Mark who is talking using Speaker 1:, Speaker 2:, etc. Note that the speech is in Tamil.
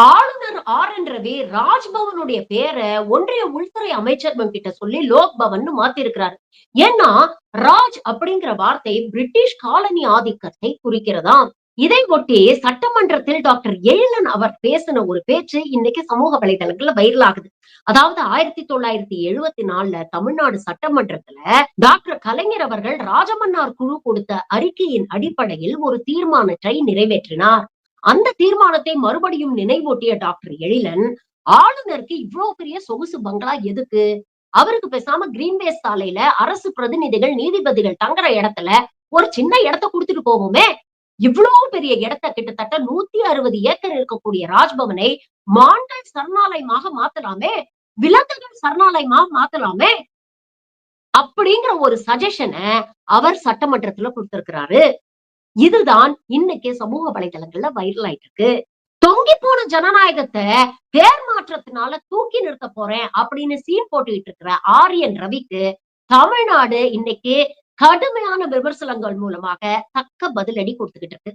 Speaker 1: ஆளுநர் ஆர் என் ரவி ராஜ்பவனுடைய பேரை ஒன்றிய உள்துறை அமைச்சர் கிட்ட சொல்லி லோக் பவன் மாத்தி இருக்கிறாரு ஏன்னா ராஜ் அப்படிங்கிற வார்த்தை பிரிட்டிஷ் காலனி ஆதிக்கத்தை குறிக்கிறதாம் இதை ஒட்டி சட்டமன்றத்தில் டாக்டர் எழிலன் அவர் பேசின ஒரு பேச்சு இன்னைக்கு சமூக வலைதளங்கள்ல வைரல் ஆகுது. அதாவது ஆயிரத்தி தொள்ளாயிரத்தி எழுபத்தி நாலுல தமிழ்நாடு சட்டமன்றத்துல டாக்டர் கலைஞர் அவர்கள் ராஜமன்னார் குழு கொடுத்த அறிக்கையின் அடிப்படையில் ஒரு தீர்மானத்தை நிறைவேற்றினார். அந்த தீர்மானத்தை மறுபடியும் நினைவூட்டிய டாக்டர் எழிலன் ஆளுநருக்கு இவ்வளவு பெரிய சொகுசு பங்களா எதுக்கு? அவருக்கு பேசாம கிரீன்வேஸ் சாலையில அரசு பிரதிநிதிகள் நீதிபதிகள் தங்குற இடத்துல ஒரு சின்ன இடத்த கொடுத்துட்டு போவோமே? இவ்வளவு பெரிய இடத்த கிட்டத்தட்ட நூத்தி அறுபது ஏக்கர் இருக்கக்கூடிய ராஜ்பவனை மான்கள் சரணாலயமாக மாத்தலாமே? விலங்குகள் சரணாலயமாக மாத்தலாமே? அப்படிங்கிற ஒரு சஜஷனை அவர் சட்டமன்றத்துல கொடுத்திருக்கிறாரு. இதுதான் இன்னைக்கு சமூக வலைதளங்கள்ல வைரல் ஆயிட்டு இருக்கு தொங்கி போன ஜனநாயகத்தை பேர் மாற்றத்தினால தூக்கி நிறுத்த போறேன் அப்படின்னு சீன் போட்டுக்கிட்டு இருக்கிற ஆரியன் ரவிக்கு தமிழ்நாடு இன்னைக்கு கடுமையான விமர்சனங்கள் மூலமாக தக்க பதிலடி கொடுத்துக்கிட்டு இருக்கு.